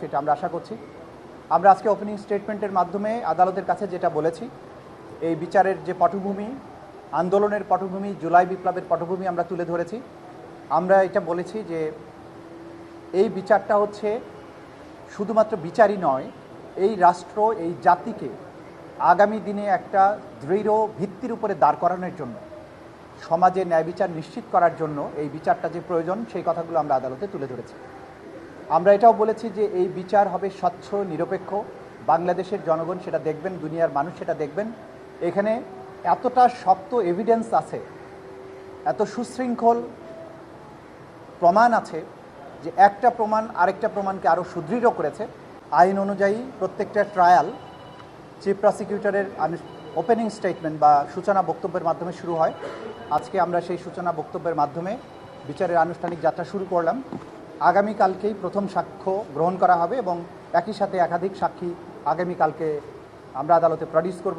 সেটা আমরা আশা করছি। আমরা আজকে ওপেনিং স্টেটমেন্টের মাধ্যমে আদালতের কাছে যেটা বলেছি, এই বিচারের যে পটভূমি, আন্দোলনের পটভূমি, জুলাই বিপ্লবের পটভূমি আমরা তুলে ধরেছি। আমরা এটা বলেছি যে এই বিচারটা হচ্ছে শুধুমাত্র বিচারই নয়, এই রাষ্ট্র, এই জাতিকে আগামী দিনে একটা দৃঢ় ভিত্তির উপরে দাঁড় করানোর জন্য, সমাজে ন্যায় বিচার নিশ্চিত করার জন্য এই বিচারটা যে প্রয়োজন, সেই কথাগুলো আমরা আদালতে তুলে ধরেছি। আমরা এটাও বলেছি যে এই বিচার হবে স্বচ্ছ, নিরপেক্ষ। বাংলাদেশের জনগণ সেটা দেখবেন, দুনিয়ার মানুষ সেটা দেখবেন। এখানে এতটা শক্ত এভিডেন্স আছে, এত সুশৃঙ্খল প্রমাণ আছে যে একটা প্রমাণ আরেকটা প্রমাণকে আরও সুদৃঢ় করেছে। আইন অনুযায়ী প্রত্যেকটা ট্রায়াল চিফ প্রসিকিউটরের ওপেনিং স্টেটমেন্ট বা সূচনা বক্তব্যের মাধ্যমে শুরু হয়। আজকে আমরা সেই সূচনা বক্তব্যের মাধ্যমে বিচারের আনুষ্ঠানিক যাত্রা শুরু করলাম। আগামীকালকেই প্রথম সাক্ষ্য গ্রহণ করা হবে এবং একই সাথে একাধিক সাক্ষী আগামীকালকে আমরা আদালতে প্রডিউস করব।